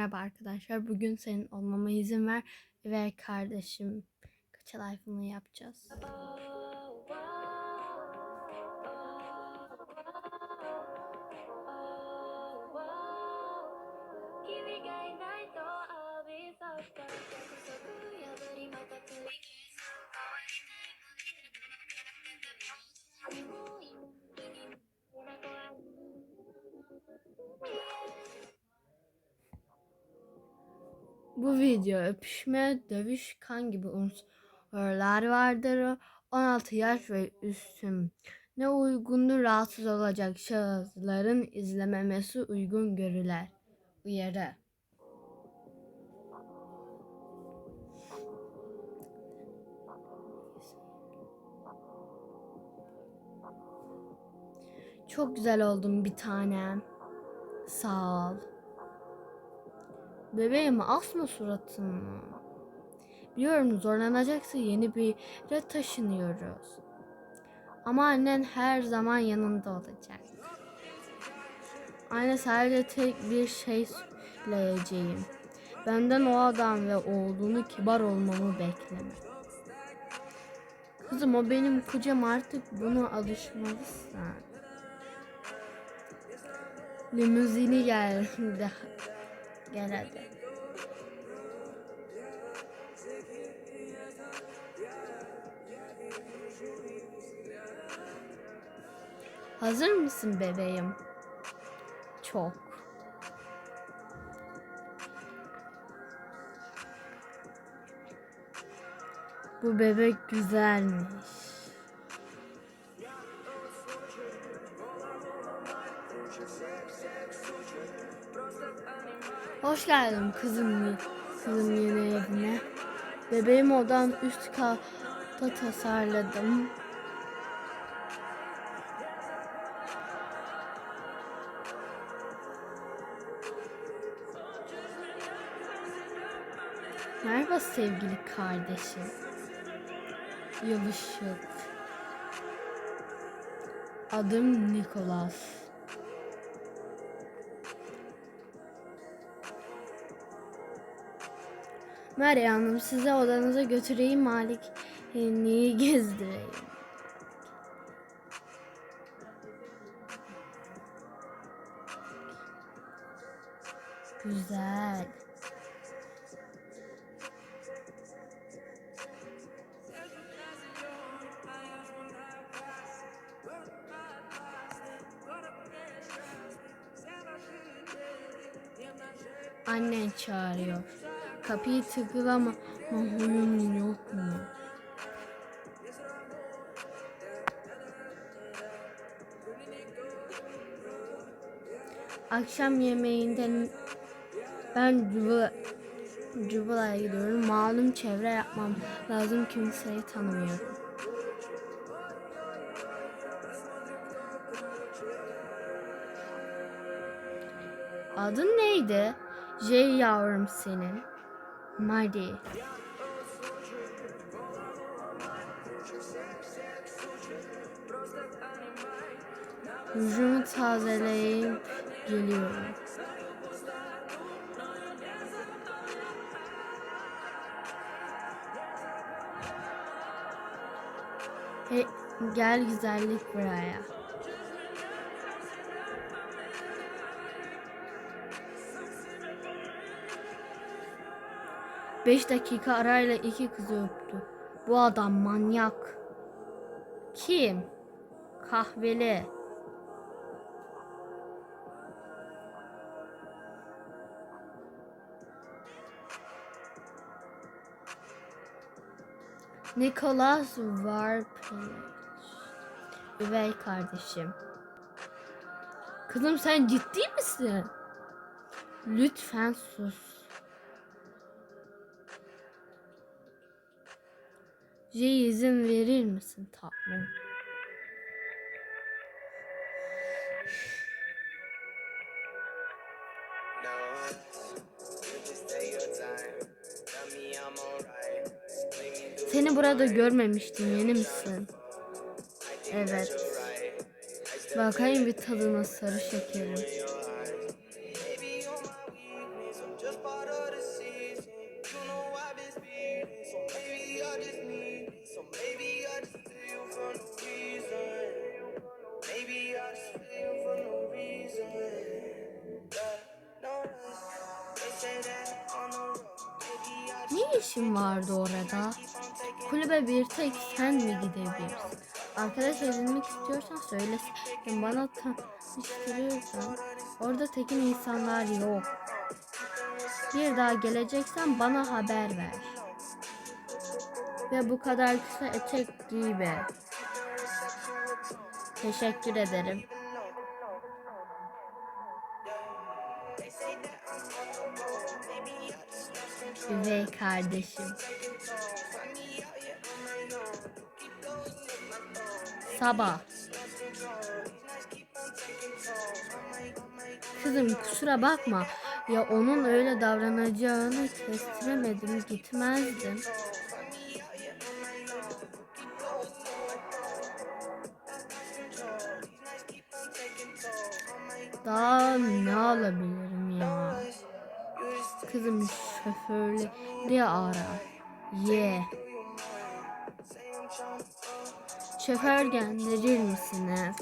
Merhaba arkadaşlar. Bugün senin olmama izin ver ve kardeşim kaça life'ını yapacağız. Bu video öpüşme, dövüş, kan gibi unsurlar vardır. 16 yaş ve üstüm ne uygundur rahatsız olacak şahısların izlememesi uygun görüler. Uyarı. Çok güzel oldun bir tanem. Sağ ol. Bebeğim asma suratını. Biliyorum zorlanacaksa yeni bir yere taşınıyoruz. Ama annen her zaman yanında olacak. Anne sadece tek bir şey söyleyeceğim. Benden o adam ve oğlunu kibar olmamı bekleme. Kızım o benim kocam artık buna alışmalısın. Limuzini geldi. Gel. Hazır mısın bebeğim? Çok. Bu bebek güzelmiş. Hoş geldin kızım, kızım yeni evine. Bebeğim odan üst katta tasarladım. Merhaba sevgili kardeşim. Yılışık. Adım Nikolas. Meryem Hanım size odanıza götüreyim Malik niye gezdireyim. Güzel. Annen çağırıyor. Kapıyı tıklama huyun yok mu? Akşam yemeğinden ben Cubula, Cubula'ya gidiyorum. Malum çevre yapmam lazım. Kimseyi tanımıyorum. Adın neydi? J yavrum senin. Madi. Rujumu tazeleyip geliyorum. Hey, gel güzellik buraya. Beş dakika arayla iki kızı öptü. Bu adam manyak. Kim? Kahveli. Nicholas Varpelic. Üvey kardeşim. Kızım sen ciddi misin? Lütfen sus. J izin verir misin tatlım? Seni burada görmemiştim. Yeni misin? Evet. Bakayım bir tadına sarı şekerim. Bir tek sen mi gidebilirsin? Arkadaş edinmek istiyorsan söylesin. Bana tanıştırırsan. Orada tekin insanlar yok. Bir daha geleceksen bana haber ver. Ve bu kadar kısa etek giyme. Teşekkür ederim. Üvey kardeşim. Sabah. Kızım kusura bakma. Ya onun öyle davranacağını kestiremedim gitmezdim. Daha ne alabilirim ya? Kızım şoförleri ara. Ye. Şoför gönderir misiniz?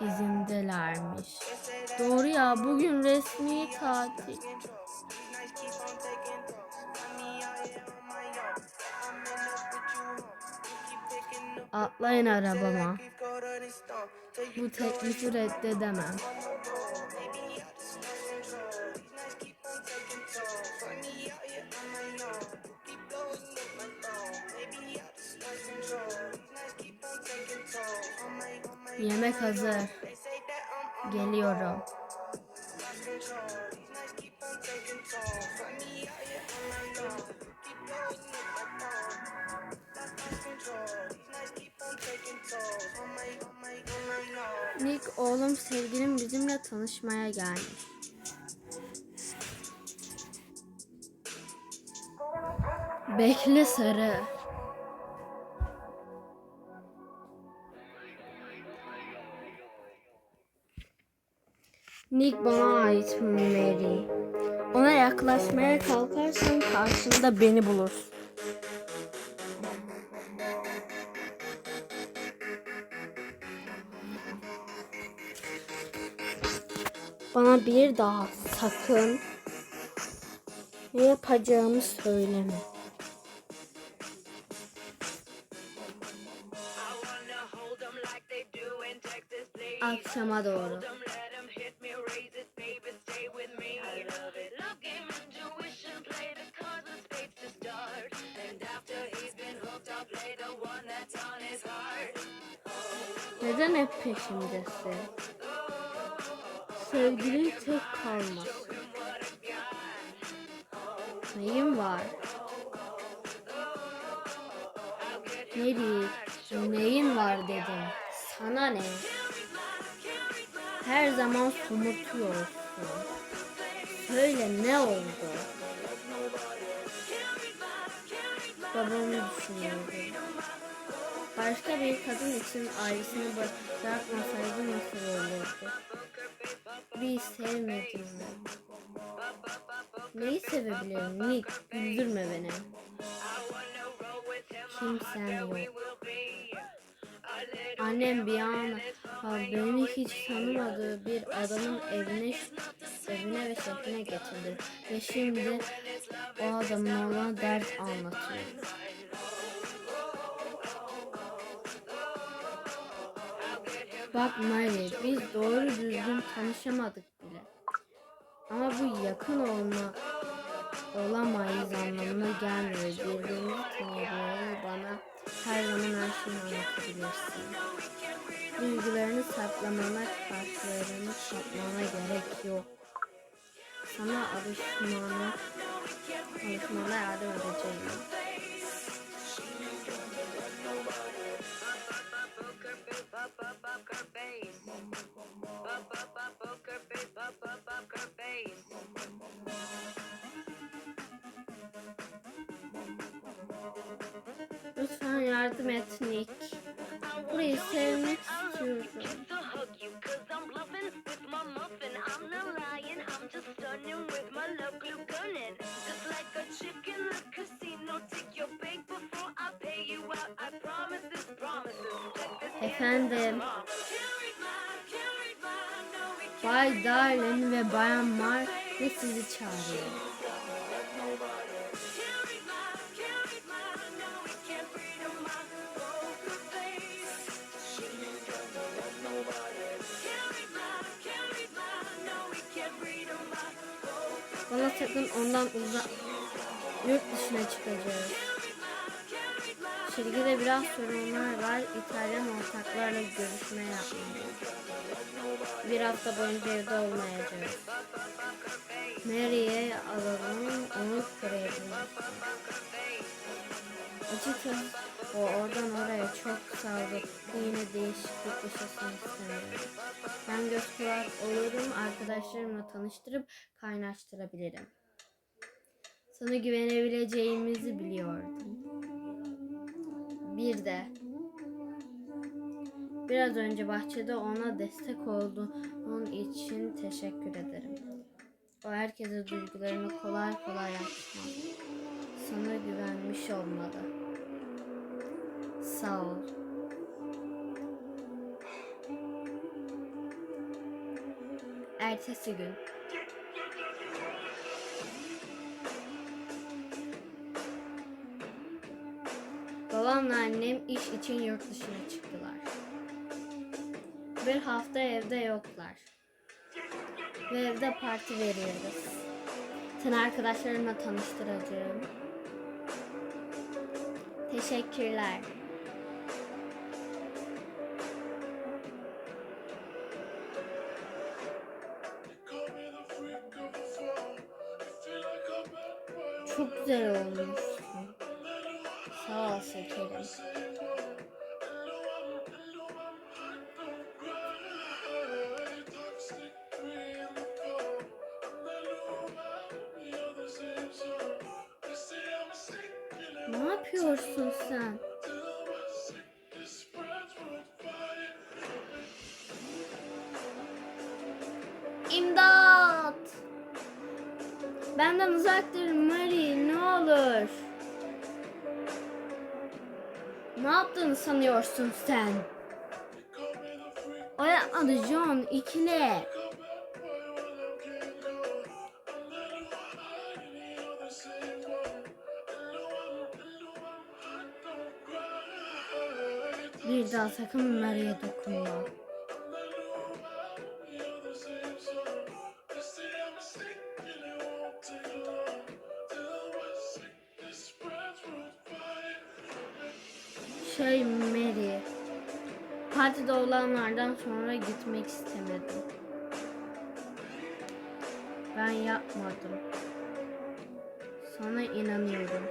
İzindelermiş. Doğru ya bugün resmi tatil. Atlayın arabama. Bu teklifi reddedemem. Yemek hazır. Geliyorum. Nick oğlum sevgilim bizimle tanışmaya gelmiş. Bekle sarı. Nick bana ait Mary. Ona yaklaşmaya kalkarsan karşında beni bulursun. Bana bir daha sakın ne yapacağımı söyleme. Akşama doğru. Neden hep peşimdesin? Sevgilin tek kalmasın. Neyim var? Mary, neyin var dedim. Sana ne? Her zaman somurtuyorsun. Söyle ne oldu? Babamı düşünüyorum. Başka bir kadın için ailesini bırakmasaydı nasıl olurdu? Bir sevmedim mi? Neyi sevebilirim Nick? Güldürme beni. Kimsen yok. Annem bir an beni hiç tanımadığı bir adamın evine evine ve şehrine getirdi. Ve şimdi o adamın ona dert anlatıyor. Bak Mary, biz doğru düzgün tanışamadık bile. Ama bu yakın olma olamayız anlamına gelmiyor. Birbirimizi tanıyabiliriz. Bana her zaman her şeyi anlatabilirsin. Duygularını saklamana, kartlarını satmana gerek yok. Sana alışmana, alışmana yardım edeceğim. Lütfen yardım et Nick. Burayı sevmek istiyorum. Efendim. Bay Darlin ve Bayan Mar ve sizi çağırıyor. Sakın ondan uzak yurt dışına çıkacağız. Şirkette biraz sorunlar var. İtalyan ortaklarla görüşme yapmalıyız. Bir hafta boyunca evde olmayacağız. Nereye alalım onu kurabiliriz. Açıkçası o oradan oraya çok saldı. Yine değişiklik yaşasın istemiyorum. Ben göz kulak olurum. Arkadaşlarımla tanıştırıp kaynaştırabilirim. Sana güvenebileceğimizi biliyordum. Bir de biraz önce bahçede ona destek olduğun için teşekkür ederim. O herkese duygularını kolay kolay açmaz. Sana güvenmiş olmalı. Sağ ol. Ertesi gün. Babamla annem iş için yurt dışına çıktılar. Bir hafta evde yoklar. Ve evde parti veriyoruz. Seni arkadaşlarımla tanıştıracağım. Teşekkürler. Güzel olmuşsun. Sağ ol şekerim. Ne yapıyorsun sen? İmdat! Benden uzak dur Mary ne olur. Ne yaptığını sanıyorsun sen? O yapmadı John ikile. Bir daha sakın Mary'e dokunma. Partide olanlardan sonra gitmek istemedim. Ben yapmadım. Sana inanıyorum.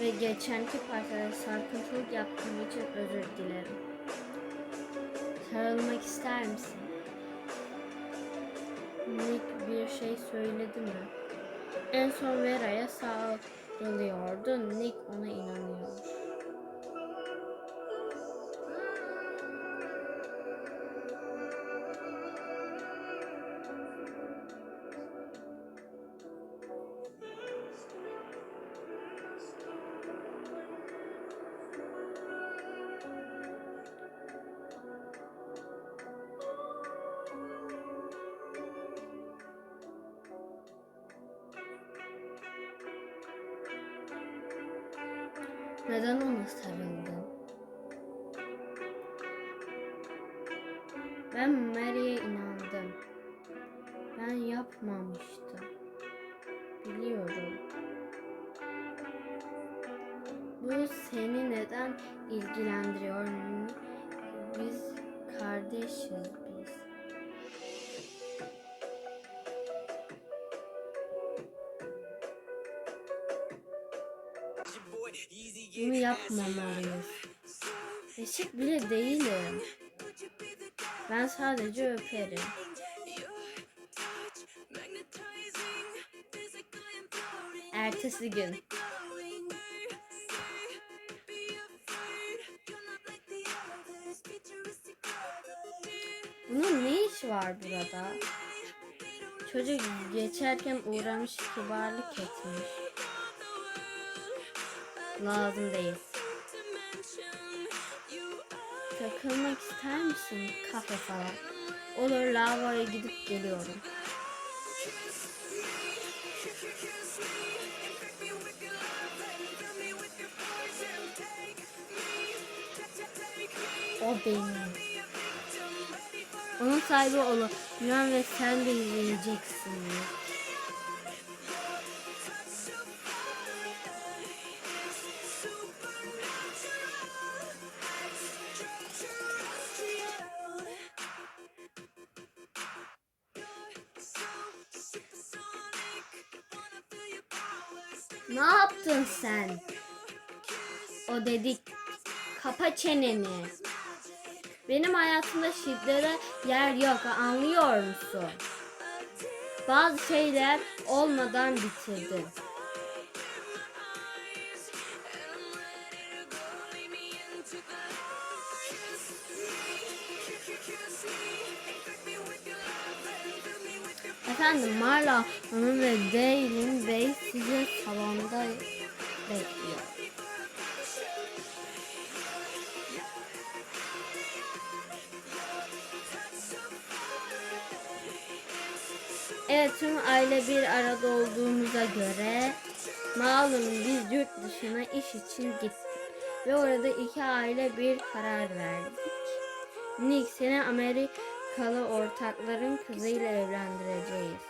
Ve geçenki partide sarkıntılık yaptığım için özür dilerim. Sarılmak ister misin? Nick bir şey söyledi mi? En son Vera'ya sarılıyordu. Nick ona inanıyor. Neden ona sarıldın? Bunu yapmamalıyız. Eşit bile değilim. Ben sadece öperim. Ertesi gün. Bunun ne işi var burada? Çocuk geçerken uğramış kibarlık etmiş. Lazım değil. Takılmak ister misin kafe falan? Olur lavaya gidip geliyorum. O benim. Onun sahibi olacağım ve sen de izleyeceksin. Ne yaptın sen? O dedik. Kapa çeneni. Benim hayatımda şiddete yer yok anlıyor musun? Bazı şeyler olmadan bitirdi. Efendim Marla Hanım ve Deylin Bey sizi salonda bekliyor. Evet tüm aile bir arada olduğumuza göre malum biz yurt dışına iş için gittik. Ve orada iki aile bir karar verdik. Nick seni Amerikalı ortakların kızıyla evlendireceğiz.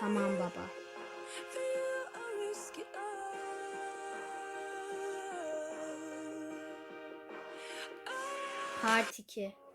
Tamam baba. Part 2